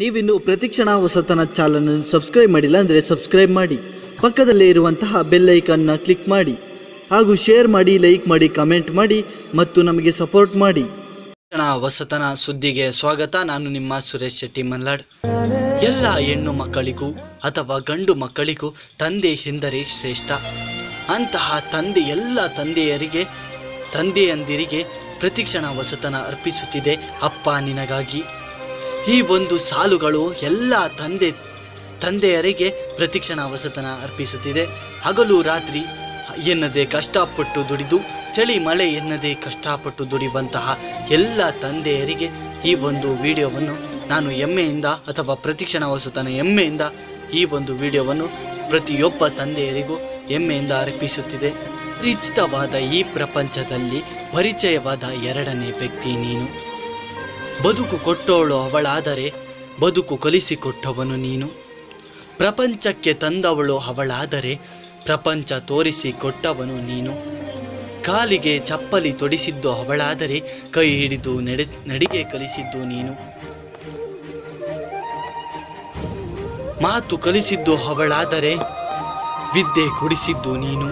ನೀವಿನ್ನು ಪ್ರತಿಕ್ಷಣ ಹೊಸತನ ಚಾನಲ್ ಸಬ್ಸ್ಕ್ರೈಬ್ ಮಾಡಿಲ್ಲ ಅಂದರೆ ಸಬ್ಸ್ಕ್ರೈಬ್ ಮಾಡಿ. ಪಕ್ಕದಲ್ಲೇ ಇರುವಂತಹ ಬೆಲ್ ಐಕನ್ನ ಕ್ಲಿಕ್ ಮಾಡಿ. ಹಾಗೂ ಶೇರ್ ಮಾಡಿ, ಲೈಕ್ ಮಾಡಿ, ಕಮೆಂಟ್ ಮಾಡಿ ಮತ್ತು ನಮಗೆ ಸಪೋರ್ಟ್ ಮಾಡಿ. ಹೊಸತನ ಸುದ್ದಿಗೆ ಸ್ವಾಗತ. ನಾನು ನಿಮ್ಮ ಸುರೇಶ್ ಶೆಟ್ಟಿ ಮಲ್ಲಾಡ್ ಎಲ್ಲ ಹೆಣ್ಣು ಮಕ್ಕಳಿಗೂ ಅಥವಾ ಗಂಡು ಮಕ್ಕಳಿಗೂ ತಂದೆ ಎಂದರೆ ಶ್ರೇಷ್ಠ. ಅಂತಹ ತಂದೆ ಎಲ್ಲ ತಂದೆಯರಿಗೆ, ತಂದೆಯಂದಿರಿಗೆ ಪ್ರತಿಕ್ಷಣ ಹೊಸತನ ಅರ್ಪಿಸುತ್ತಿದೆ ಅಪ್ಪ ನಿನಗಾಗಿ. ಈ ಒಂದು ಸಾಲುಗಳು ಎಲ್ಲ ತಂದೆ, ತಂದೆಯರಿಗೆ ಪ್ರತಿಕ್ಷಣ ವಸತನ ಅರ್ಪಿಸುತ್ತಿದೆ. ಹಗಲು ರಾತ್ರಿ ಎನ್ನದೆ ಕಷ್ಟಪಟ್ಟು ದುಡಿದು, ಚಳಿ ಮಳೆ ಎನ್ನದೆ ಕಷ್ಟಪಟ್ಟು ದುಡಿಯುವಂತಹ ಎಲ್ಲ ತಂದೆಯರಿಗೆ ಈ ಒಂದು ವಿಡಿಯೋವನ್ನು ನಾನು ಹೆಮ್ಮೆಯಿಂದ ಅಥವಾ ಪ್ರತಿಕ್ಷಣ ವಸತನ ಹೆಮ್ಮೆಯಿಂದ ಈ ಒಂದು ವಿಡಿಯೋವನ್ನು ಪ್ರತಿಯೊಬ್ಬ ತಂದೆಯರಿಗೂ ಹೆಮ್ಮೆಯಿಂದ ಅರ್ಪಿಸುತ್ತಿದೆ. ಪರಿಚಿತವಾದ ಈ ಪ್ರಪಂಚದಲ್ಲಿ ಪರಿಚಯವಾದ ಎರಡನೇ ವ್ಯಕ್ತಿ ನೀನು. ಬದುಕು ಕೊಟ್ಟವಳು ಅವಳಾದರೆ ಬದುಕು ಕಲಿಸಿಕೊಟ್ಟವನು ನೀನು. ಪ್ರಪಂಚಕ್ಕೆ ತಂದವಳು ಅವಳಾದರೆ ಪ್ರಪಂಚ ತೋರಿಸಿ ಕೊಟ್ಟವನು ನೀನು. ಕಾಲಿಗೆ ಚಪ್ಪಲಿ ತೊಡಿಸಿದ್ದು ಅವಳಾದರೆ ಕೈ ಹಿಡಿದು ನಡೆ ನಡಿಗೆ ಕಲಿಸಿದ್ದು ನೀನು. ಮಾತು ಕಲಿಸಿದ್ದು ಅವಳಾದರೆ ವಿದ್ಯೆ ಕೊಡಿಸಿದ್ದು ನೀನು.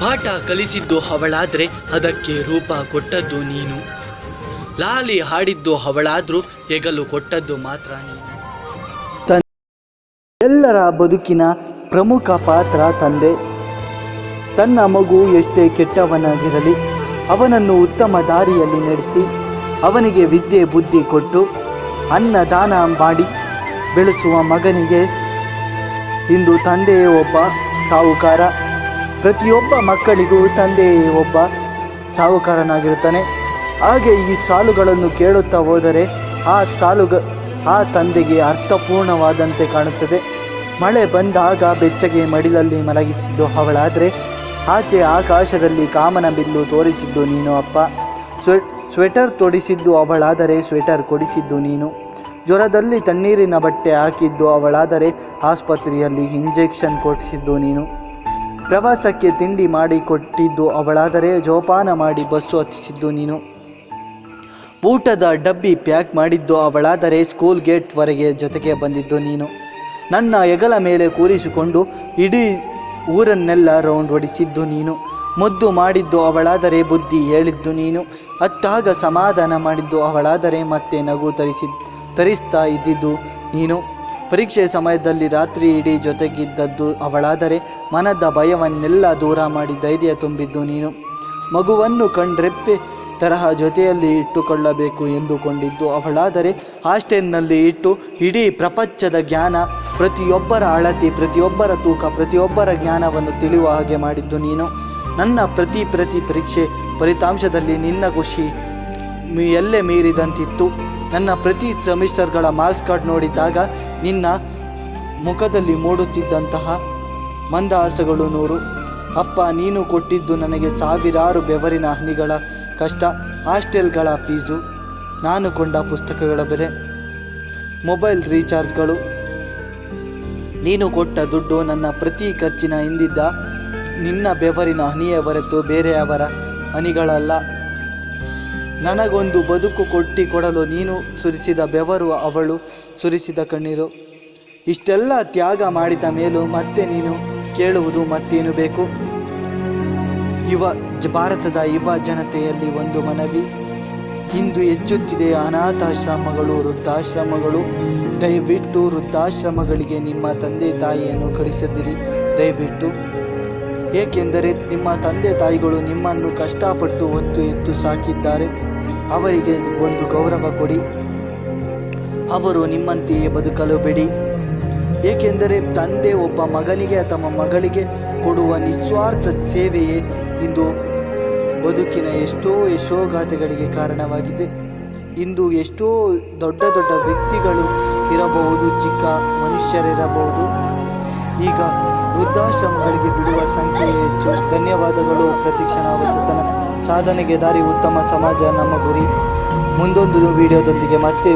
ಪಾಠ ಕಲಿಸಿದ್ದು ಅವಳಾದರೆ ಅದಕ್ಕೆ ರೂಪ ಕೊಟ್ಟದ್ದು ನೀನು. ಲಾಲಿ ಹಾಡಿದ್ದು ಅವಳಾದ್ರೂ ಹೆಗಲು ಕೊಟ್ಟದ್ದು ಮಾತ್ರ ನೀನು. ಎಲ್ಲರ ಬದುಕಿನ ಪ್ರಮುಖ ಪಾತ್ರ ತಂದೆ. ತನ್ನ ಮಗು ಎಷ್ಟೇ ಕೆಟ್ಟವನಾಗಿರಲಿ, ಅವನನ್ನು ಉತ್ತಮ ದಾರಿಯಲ್ಲಿ ನಡೆಸಿ, ಅವನಿಗೆ ವಿದ್ಯೆ ಬುದ್ಧಿ ಕೊಟ್ಟು, ಅನ್ನ ದಾನ ಮಾಡಿ, ಬೆಳೆಸುವ ಮಗನಿಗೆ ಇಂದು ತಂದೆಯೇ ಒಬ್ಬ ಸಾಹುಕಾರ. ಪ್ರತಿಯೊಬ್ಬ ಮಕ್ಕಳಿಗೂ ತಂದೆಯೇ ಒಬ್ಬ ಸಾಹುಕಾರನಾಗಿರುತ್ತಾನೆ. ಹಾಗೆ ಈ ಸಾಲುಗಳನ್ನು ಕೇಳುತ್ತಾ ಹೋದರೆ ಆ ಸಾಲುಗ, ಆ ತಂದೆಗೆ ಅರ್ಥಪೂರ್ಣವಾದಂತೆ ಕಾಣುತ್ತದೆ. ಮಳೆ ಬಂದಾಗ ಬೆಚ್ಚಗೆ ಮಡಿಲಲ್ಲಿ ಮಲಗಿಸಿದ್ದು ಅವಳಾದರೆ ಆಚೆ ಆಕಾಶದಲ್ಲಿ ಕಾಮನ ಬಿಲ್ಲು ತೋರಿಸಿದ್ದು ನೀನು ಅಪ್ಪ. ಸ್ವೆ, ಸ್ವೆಟರ್ ತೊಡಿಸಿದ್ದು ಅವಳಾದರೆ ಸ್ವೆಟರ್ ಕೊಡಿಸಿದ್ದು ನೀನು. ಜ್ವರದಲ್ಲಿ ತಣ್ಣೀರಿನ ಬಟ್ಟೆ ಹಾಕಿದ್ದು ಅವಳಾದರೆ ಆಸ್ಪತ್ರೆಯಲ್ಲಿ ಇಂಜೆಕ್ಷನ್ ಕೊಡಿಸಿದ್ದು ನೀನು. ಪ್ರವಾಸಕ್ಕೆ ತಿಂಡಿ ಮಾಡಿ ಕೊಟ್ಟಿದ್ದು ಅವಳಾದರೆ ಜೋಪಾನ ಮಾಡಿ ಬಸ್ಸು ಹತ್ತಿಸಿದ್ದು ನೀನು. ಊಟದ ಡಬ್ಬಿ ಪ್ಯಾಕ್ ಮಾಡಿದ್ದು ಅವಳಾದರೆ ಸ್ಕೂಲ್ ಗೇಟ್ವರೆಗೆ ಜೊತೆಗೆ ಬಂದಿದ್ದು ನೀನು. ನನ್ನ ಹೆಗಲ ಮೇಲೆ ಕೂರಿಸಿಕೊಂಡು ಇಡೀ ಊರನ್ನೆಲ್ಲ ರೌಂಡ್ ಹೊಡಿಸಿದ್ದು ನೀನು. ಮುದ್ದು ಮಾಡಿದ್ದು ಅವಳಾದರೆ ಬುದ್ಧಿ ಹೇಳಿದ್ದು ನೀನು. ಅತ್ತಾಗ ಸಮಾಧಾನ ಮಾಡಿದ್ದು ಅವಳಾದರೆ ಮತ್ತೆ ನಗು ತರಿಸಿ, ತರಿಸ್ತಾ ಇದ್ದಿದ್ದು ನೀನು. ಪರೀಕ್ಷೆ ಸಮಯದಲ್ಲಿ ರಾತ್ರಿ ಇಡೀ ಜೊತೆಗಿದ್ದದ್ದು ಅವಳಾದರೆ ಮನದ ಭಯವನ್ನೆಲ್ಲ ದೂರ ಮಾಡಿ ಧೈರ್ಯ ತುಂಬಿದ್ದು ನೀನು. ಮಗುವನ್ನು ಕಂಡ್ರೆಪ್ಪೆ ತರಹ ಜೊತೆಯಲ್ಲಿ ಇಟ್ಟುಕೊಳ್ಳಬೇಕು ಎಂದುಕೊಂಡಿದ್ದು ಅವಳಾದರೆ ಹಾಸ್ಟೆಲ್ನಲ್ಲಿ ಇಟ್ಟು ಇಡೀ ಪ್ರಪಂಚದ ಜ್ಞಾನ ಪ್ರತಿಯೊಬ್ಬರ ಅಳತಿ, ಪ್ರತಿಯೊಬ್ಬರ ತೂಕ, ಪ್ರತಿಯೊಬ್ಬರ ಜ್ಞಾನವನ್ನು ತಿಳಿಯುವ ಹಾಗೆ ಮಾಡಿದ್ದು ನೀನು. ನನ್ನ ಪ್ರತಿ ಪ್ರತಿ ಪರೀಕ್ಷೆ ಫಲಿತಾಂಶದಲ್ಲಿ ನಿನ್ನ ಖುಷಿ ಎಲ್ಲೇ ಮೀರಿದಂತಿತ್ತು. ನನ್ನ ಪ್ರತಿ ಸೆಮಿಸ್ಟರ್ಗಳ ಮಾರ್ಕ್ಸ್ ಕಾರ್ಡ್ ನೋಡಿದಾಗ ನಿನ್ನ ಮುಖದಲ್ಲಿ ಮೂಡುತ್ತಿದ್ದಂತಹ ಮಂದಹಾಸಗಳು ನೂರು. ಅಪ್ಪ, ನೀನು ಕೊಟ್ಟಿದ್ದು ನನಗೆ ಸಾವಿರಾರು ಬೆವರಿನ ಹನಿಗಳ ಕಷ್ಟ, ಹಾಸ್ಟೆಲ್ಗಳ ಫೀಸು, ನಾನು ಕೊಂಡ ಪುಸ್ತಕಗಳ ಬೆಲೆ, ಮೊಬೈಲ್ ರೀಚಾರ್ಜ್ಗಳು. ನೀನು ಕೊಟ್ಟ ದುಡ್ಡು ನನ್ನ ಪ್ರತಿ ಖರ್ಚಿನ ಹಿಂದಿದ್ದ ನಿನ್ನ ಬೆವರಿನ ಹನಿಯ ಹೊರತು ಬೇರೆಯವರ ಹನಿಗಳಲ್ಲ. ನನಗೊಂದು ಬದುಕು ಕೊಟ್ಟಿ ಕೊಡಲು ನೀನು ಸುರಿಸಿದ ಬೆವರು ಅವಳು ಸುರಿಸಿದ ಕಣ್ಣೀರು. ಇಷ್ಟೆಲ್ಲ ತ್ಯಾಗ ಮಾಡಿದ ಮೇಲೂ ಮತ್ತೆ ನೀನು ಕೇಳುವುದು ಮತ್ತೇನು ಬೇಕು? ಯುವ ಭಾರತದ ಯುವ ಜನತೆಯಲ್ಲಿ ಒಂದು ಮನವಿ. ಇಂದು ಹೆಚ್ಚುತ್ತಿದೆ ಅನಾಥಾಶ್ರಮಗಳು, ವೃದ್ಧಾಶ್ರಮಗಳು. ದಯವಿಟ್ಟು ವೃದ್ಧಾಶ್ರಮಗಳಿಗೆ ನಿಮ್ಮ ತಂದೆ ತಾಯಿಯನ್ನು ಕಳಿಸದಿರಿ. ದಯವಿಟ್ಟು. ಏಕೆಂದರೆ ನಿಮ್ಮ ತಂದೆ ತಾಯಿಗಳು ನಿಮ್ಮನ್ನು ಕಷ್ಟಪಟ್ಟು ಹೊತ್ತು ಎತ್ತು ಸಾಕಿದ್ದಾರೆ. ಅವರಿಗೆ ಒಂದು ಗೌರವ ಕೊಡಿ. ಅವರು ನಿಮ್ಮಂತೆಯೇ ಬದುಕಲು ಬಿಡಿ. ಏಕೆಂದರೆ ತಂದೆ ಒಬ್ಬ ಮಗನಿಗೆ ಅಥವಾ ಮಗಳಿಗೆ ಕೊಡುವ ನಿಸ್ವಾರ್ಥ ಸೇವೆಯೇ ಇಂದು ಬದುಕಿನ ಎಷ್ಟೋ ಯಶೋಗಾಥೆಗಳಿಗೆ ಕಾರಣವಾಗಿದೆ. ಇಂದು ಎಷ್ಟೋ ದೊಡ್ಡ ದೊಡ್ಡ ವ್ಯಕ್ತಿಗಳು ಇರಬಹುದು, ಚಿಕ್ಕ ಮನುಷ್ಯರಿರಬಹುದು. ಈಗ ವೃದ್ಧಾಶ್ರಮಗಳಿಗೆ ಬಿಡುವ ಸಂಖ್ಯೆ ಹೆಚ್ಚು. ಧನ್ಯವಾದಗಳು, ಪ್ರತಿಕ್ಷಣ ಹೊಸತನ ಸಾಧನೆಗೆ ದಾರಿ, ಉತ್ತಮ ಸಮಾಜ ನಮ್ಮ ಗುರಿ. ಮುಂದೊಂದು ವಿಡಿಯೋದೊಂದಿಗೆ ಮತ್ತೆ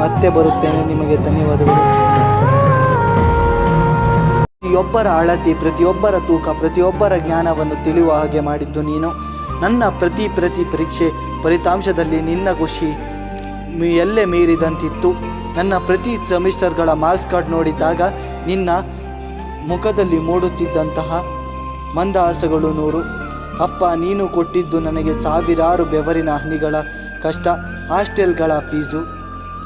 ಮತ್ತೆ ಬರುತ್ತೇನೆ. ನಿಮಗೆ ಧನ್ಯವಾದಗಳು. ಪ್ರತಿಯೊಬ್ಬರ ಅಳತಿ ಪ್ರತಿಯೊಬ್ಬರ ತೂಕ, ಪ್ರತಿಯೊಬ್ಬರ ಜ್ಞಾನವನ್ನು ತಿಳಿಯುವ ಹಾಗೆ ಮಾಡಿದ್ದು ನೀನು. ನನ್ನ ಪ್ರತಿ ಪ್ರತಿ ಪರೀಕ್ಷೆ ಫಲಿತಾಂಶದಲ್ಲಿ ನಿನ್ನ ಖುಷಿ ಎಲ್ಲೇ ಮೀರಿದಂತಿತ್ತು. ನನ್ನ ಪ್ರತಿ ಸೆಮಿಸ್ಟರ್ಗಳ ಮಾರ್ಕ್ಸ್ ಕಾರ್ಡ್ ನೋಡಿದಾಗ ನಿನ್ನ ಮುಖದಲ್ಲಿ ಮೂಡುತ್ತಿದ್ದಂತಹ ಮಂದಹಾಸಗಳು ನೂರು. ಅಪ್ಪ, ನೀನು ಕೊಟ್ಟಿದ್ದು ನನಗೆ ಸಾವಿರಾರು ಬೆವರಿನ ಹನಿಗಳ ಕಷ್ಟ, ಹಾಸ್ಟೆಲ್ಗಳ ಫೀಸು,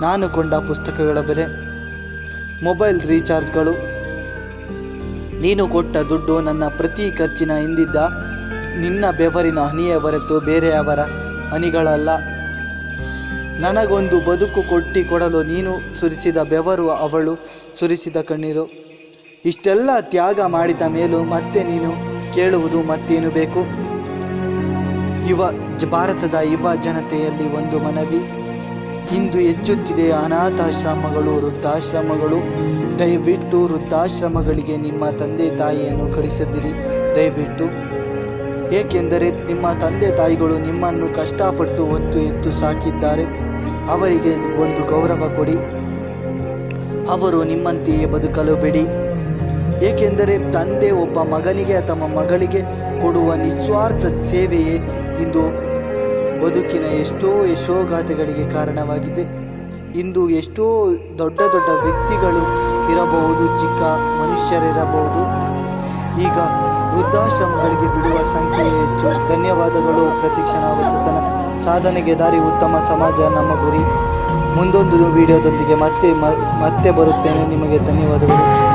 ನಾನು ಕೊಂಡ ಪುಸ್ತಕಗಳ ಬೆಲೆ, ಮೊಬೈಲ್ ರೀಚಾರ್ಜ್ಗಳು ನೀನು ಕೊಟ್ಟ ದುಡ್ಡು ನನ್ನ ಪ್ರತಿ ಖರ್ಚಿನ ಹಿಂದಿದ್ದ ನಿನ್ನ ಬೆವರಿನ ಹನಿಯ ಹೊರತು ಬೇರೆಯವರ ಹನಿಗಳಲ್ಲ. ನನಗೊಂದು ಬದುಕು ಕೊಟ್ಟಿ ಕೊಡಲು ನೀನು ಸುರಿಸಿದ ಬೆವರು ಅವಳು ಸುರಿಸಿದ ಕಣ್ಣೀರು. ಇಷ್ಟೆಲ್ಲ ತ್ಯಾಗ ಮಾಡಿದ ಮೇಲೂ ಮತ್ತೆ ನೀನು ಕೇಳುವುದು ಮತ್ತೇನು ಬೇಕು? ಯುವ ಭಾರತದ ಯುವ ಜನತೆಯಲ್ಲಿ ಒಂದು ಮನವಿ. ಇಂದು ಹೆಚ್ಚುತ್ತಿದೆ ಅನಾಥಾಶ್ರಮಗಳು, ವೃದ್ಧಾಶ್ರಮಗಳು. ದಯವಿಟ್ಟು ವೃದ್ಧಾಶ್ರಮಗಳಿಗೆ ನಿಮ್ಮ ತಂದೆ ತಾಯಿಯನ್ನು ಕಳಿಸದಿರಿ. ದಯವಿಟ್ಟು. ಏಕೆಂದರೆ ನಿಮ್ಮ ತಂದೆ ತಾಯಿಗಳು ನಿಮ್ಮನ್ನು ಕಷ್ಟಪಟ್ಟು ಹೊತ್ತು ಎತ್ತು ಸಾಕಿದ್ದಾರೆ. ಅವರಿಗೆ ಒಂದು ಗೌರವ ಕೊಡಿ. ಅವರು ನಿಮ್ಮಂತೆಯೇ ಬದುಕಲು ಬಿಡಿ ಏಕೆಂದರೆ ತಂದೆ ಒಬ್ಬ ಮಗನಿಗೆ ಅಥವಾ ಮಗಳಿಗೆ ಕೊಡುವ ನಿಸ್ವಾರ್ಥ ಸೇವೆಯೇ ಇಂದು ಬದುಕಿನ ಎಷ್ಟೋ ಯಶೋಗಾಥೆಗಳಿಗೆ ಕಾರಣವಾಗಿದೆ. ಇಂದು ಎಷ್ಟೋ ದೊಡ್ಡ ದೊಡ್ಡ ವ್ಯಕ್ತಿಗಳು ಇರಬಹುದು, ಚಿಕ್ಕ ಮನುಷ್ಯರಿರಬಹುದು. ಈಗ ವೃದ್ಧಾಶ್ರಮಗಳಿಗೆ ಬಿಡುವ ಸಂಖ್ಯೆ ಹೆಚ್ಚು. ಧನ್ಯವಾದಗಳು, ಪ್ರತಿಕ್ಷಣ ವಸತನ ಸಾಧನೆಗೆ ದಾರಿ, ಉತ್ತಮ ಸಮಾಜ ನಮ್ಮ ಗುರಿ. ಮುಂದೊಂದು ವಿಡಿಯೋದೊಂದಿಗೆ ಮತ್ತೆ ಮತ್ತೆ ಬರುತ್ತೇನೆ. ನಿಮಗೆ ಧನ್ಯವಾದಗಳು.